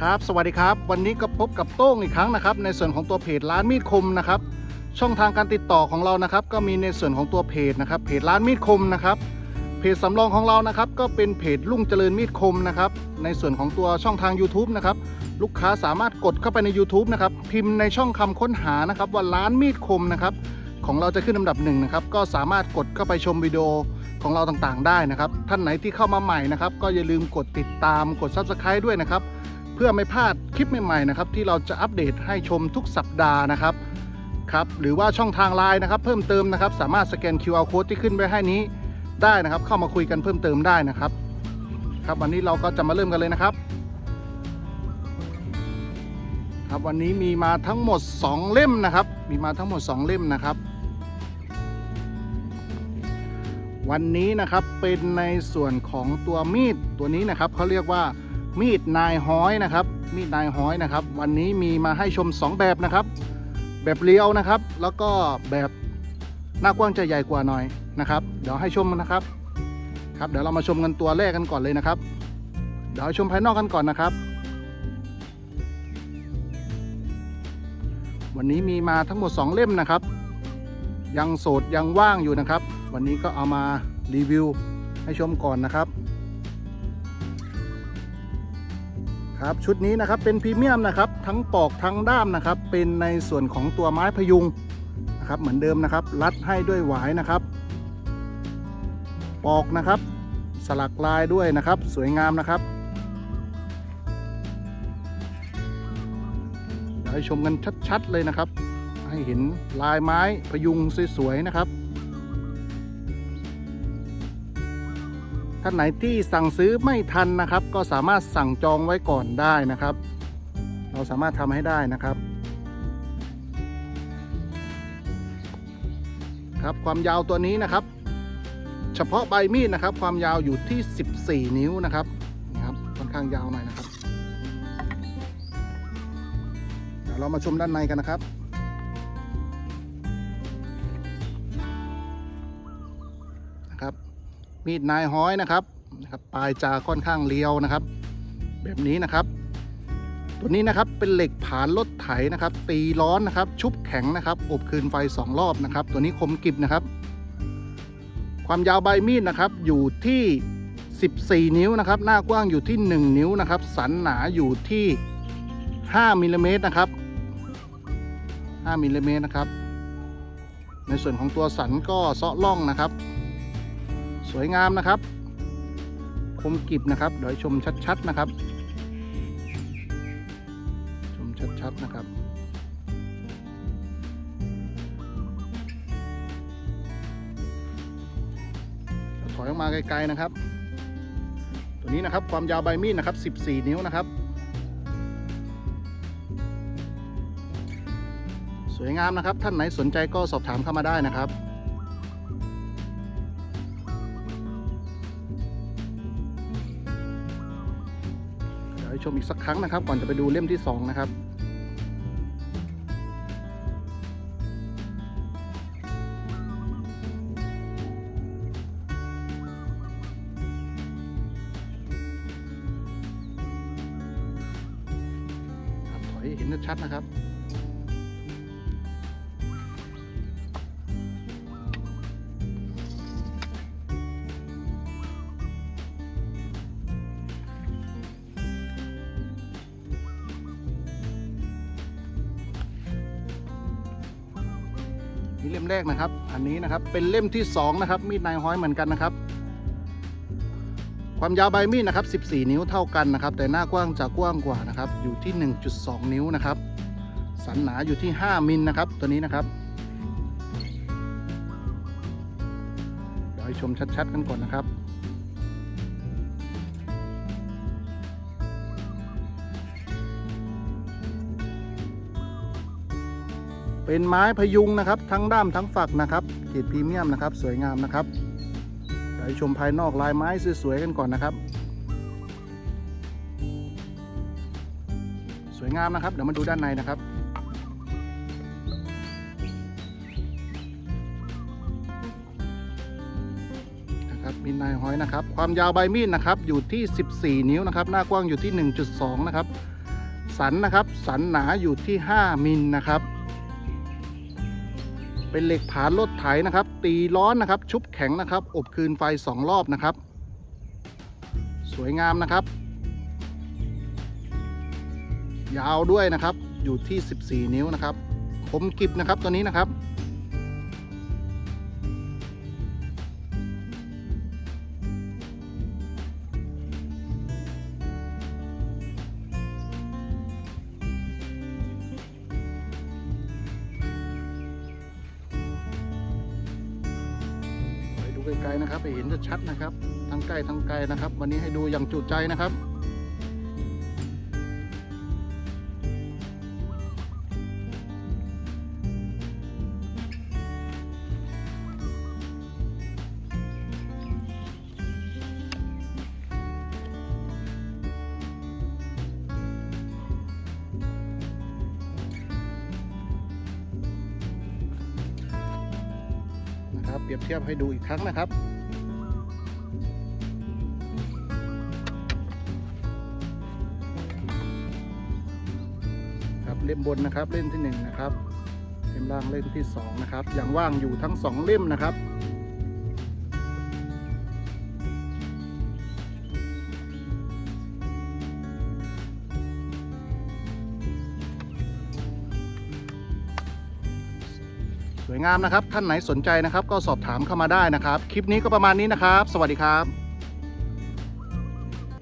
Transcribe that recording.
ครับสวัสดีครับ วันนี้ก็พบกับโต้งอีกครั้งนะครับ ในส่วนของตัวเพจร้านมีดคมนะครับ ช่องทางการติดต่อของเรานะครับ ก็มีในส่วนของตัวเพจนะครับ เพจร้านมีดคมนะครับ เพจสำรองของเรานะครับ ก็เป็นเพจลุ่งเจริญมีดคมนะครับ ในส่วนของตัวช่องทาง YouTube นะครับ ลูกค้าสามารถกดเข้าไปใน YouTube นะครับ พิมพ์ในช่องคำค้นหานะครับ ว่าร้านมีดคมนะครับ ของเราจะขึ้นลำดับหนึ่งนะครับ ก็สามารถกดเข้าไปชมวิดีโอของเราต่างๆ ได้นะครับ ท่านไหนที่เข้ามาใหม่นะครับ ก็อย่าลืมกดติดตาม กด Subscribe ด้วยนะครับ เพื่อไม่พลาดคลิปใหม่ๆนะครับที่เราจะอัปเดตให้ชมทุกสัปดาห์นะครับครับหรือว่าช่องทางไลน์นะครับ เพิ่มเติมนะครับ สามารถสแกน QR code ที่ขึ้นไว้ให้นี้ได้นะครับ เข้ามาคุยกันเพิ่มเติมได้นะครับ ครับวันนี้เราก็จะมาเริ่มกันเลยนะครับ ครับวันนี้มีมาทั้งหมด 2 เล่มนะครับ มีมาทั้งหมด 2 เล่มนะครับ วันนี้นะครับเป็นในส่วนของตัวมีดตัวนี้นะครับเขาเรียกว่า มีดนายห้อยนะครับ มีดนายห้อยนะครับ วันนี้มีมาให้ชม 2 แบบนะครับ แบบเรียวนะครับ แล้วก็แบบหน้ากว้างจะใหญ่กว่าหน่อยนะครับ เดี๋ยวให้ชมนะครับ ครับ เดี๋ยวเรามาชมกันตัวแรกกันก่อนเลยนะครับ เดี๋ยวให้ชมภายนอกกันก่อนนะครับ วันนี้มีมาทั้งหมด 2 เล่มนะครับ ยังโสดยังว่างอยู่นะครับ วันนี้ก็เอามารีวิวให้ชมก่อนนะครับ ครับชุดนี้นะครับเป็นพรีเมียมนะครับทั้งปอกทั้งด้ามนะครับเป็นในส่วนของตัวไม้พยุงนะครับเหมือนเดิมนะครับรัดให้ด้วยหวายนะครับ ปอกนะครับ สลักลายด้วยนะครับ สวยงามนะครับเดี๋ยวให้ชมกันชัดๆเลยนะครับ ให้เห็นลายไม้พยุงสวยๆนะครับ ท่านไหนที่สั่งซื้อไม่ทันนะครับ ก็สามารถสั่งจองไว้ก่อนได้นะครับ เราสามารถทำให้ได้นะครับ ครับความยาวตัวนี้นะครับ เฉพาะใบมีดนะครับ ความยาวอยู่ที่ 14 นิ้วนะครับนะครับค่อนข้างยาวหน่อยนะครับเดี๋ยวเรามาชมด้านในกันนะครับนะครับ มีดนายห้อยนะครับนะครับปลายจะค่อนข้างเรียวนะครับ แบบนี้นะครับ ตัวนี้นะครับเป็นเหล็กผานรถไถนะครับ ตีร้อนนะครับ ชุบแข็งนะครับอบคืนไฟ 2 รอบนะครับ ตัวนี้คมกริบนะครับ ความยาวใบมีดนะครับอยู่ที่ 14 นิ้วนะครับ หน้ากว้างอยู่ที่ 1 นิ้วนะครับ สันหนาอยู่ที่ 5มิลลิเมตรนะครับ5มิลลิเมตรนะครับ ในส่วนของตัวสันก็เซาะล่องนะครับ สวยงามนะครับ คมกริบนะครับ เดี๋ยวชมชัดๆนะครับ ชมชัดๆนะครับถอยออกมาไกลๆนะครับ ตัวนี้นะครับความยาวใบมีดนะครับ 14 นิ้วนะครับ สวยงามนะครับ ท่านไหนสนใจก็สอบถามเข้ามาได้นะครับ ชมอีกสักครั้งนะครับ ก่อนจะไปดูเล่มที่ 2 นะครับถอยเห็นชัดนะครับ นี่เล่มแรกนะครับ อันนี้นะครับเป็นเล่มที่2นะครับมีดนายห้อยเหมือนกันนะครับ ความยาวใบมีดนะครับ 14 นิ้วเท่ากันนะครับ แต่หน้ากว้างจะกว้างกว่านะครับ อยู่ที่ 1.2 นิ้วนะครับ สันหนาอยู่ที่ 5 มิลนะครับ ตัวนี้นะครับเดี๋ยวให้ชมชัดๆกันก่อนนะครับ เป็นไม้พยุงนะครับ ทั้งด้ามทั้งฝักนะครับเกรดพรีเมียมนะครับ สวยงามนะครับเดี๋ยวให้ชมภายนอกลายไม้สวยๆกันก่อนนะครับ สวยงามนะครับ เดี๋ยวมาดูด้านในนะครับนะครับมีนายห้อยนะครับ ความยาวใบมีดนะครับ อยู่ที่ 14 นิ้วนะครับ หน้ากว้างอยู่ที่ 1.2 นะครับ สันนะครับ สันหนาอยู่ที่ 5 มิลนะครับ เป็นเหล็กผานรถไถนะครับ ตีร้อนนะครับ ชุบแข็งนะครับ อบคืนไฟ 2 รอบนะครับ สวยงามนะครับ ยาวด้วยนะครับอยู่ที่ 14 นิ้วนะครับ ผมกริบนะครับตัวนี้นะครับ ไปไกลๆนะครับไปเห็นชัดๆนะครับ ทั้งใกล้ทั้งไกลนะครับ วันนี้ให้ดูอย่างจุใจนะครับ นะครับ เปรียบเทียบให้ดูอีกครั้งนะครับครับเล่มบนนะครับเล่มที่หนึ่งนะครับเล่มล่างเล่มที่สองนะครับยังว่างอยู่ทั้งสองเล่มนะครับ สวยงามนะครับ ท่านไหนสนใจนะครับ ก็สอบถามเข้ามาได้นะครับ คลิปนี้ก็ประมาณนี้นะครับ สวัสดีครับ